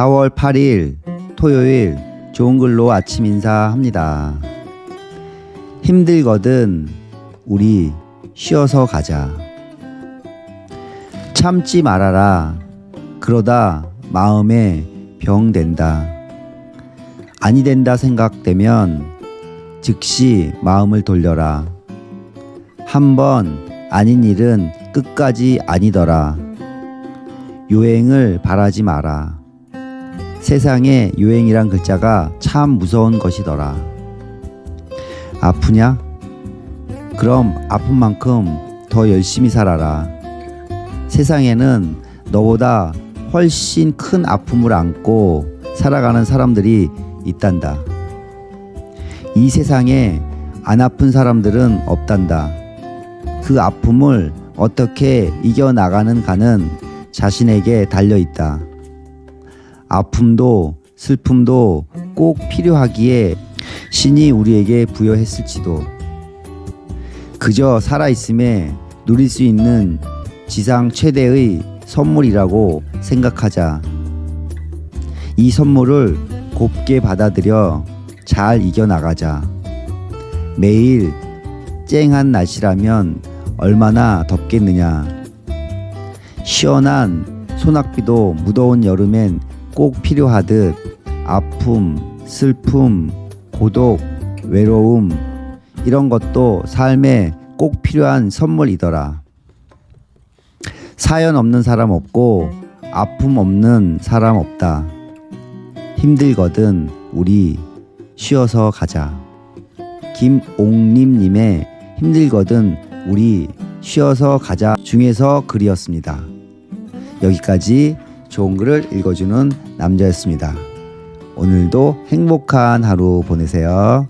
4월 8일 토요일 좋은 글로 아침 인사합니다. 힘들거든 우리 쉬어서 가자. 참지 말아라. 그러다 마음에 병 된다. 아니 된다 생각되면 즉시 마음을 돌려라. 한 번 아닌 일은 끝까지 아니더라. 요행을 바라지 마라. 세상에 요행이란 글자가 참 무서운 것이더라. 아프냐? 그럼 아픈 만큼 더 열심히 살아라. 세상에는 너보다 훨씬 큰 아픔을 안고 살아가는 사람들이 있단다. 이 세상에 안 아픈 사람들은 없단다. 그 아픔을 어떻게 이겨나가는 가는 자신에게 달려 있다. 아픔도 슬픔도 꼭 필요하기에 신이 우리에게 부여했을지도 그저 살아있음에 누릴 수 있는 지상 최대의 선물이라고 생각하자. 이 선물을 곱게 받아들여 잘 이겨나가자. 매일 쨍한 날씨라면 얼마나 덥겠느냐. 시원한 소낙비도 무더운 여름엔 꼭 필요하듯 아픔, 슬픔, 고독, 외로움 이런 것도 삶에 꼭 필요한 선물이더라. 사연 없는 사람 없고 아픔 없는 사람 없다. 힘들거든 우리 쉬어서 가자. 김옥림님의 힘들거든 우리 쉬어서 가자 중에서 글이었습니다. 여기까지 좋은 글을 읽어주는 남자였습니다. 오늘도 행복한 하루 보내세요.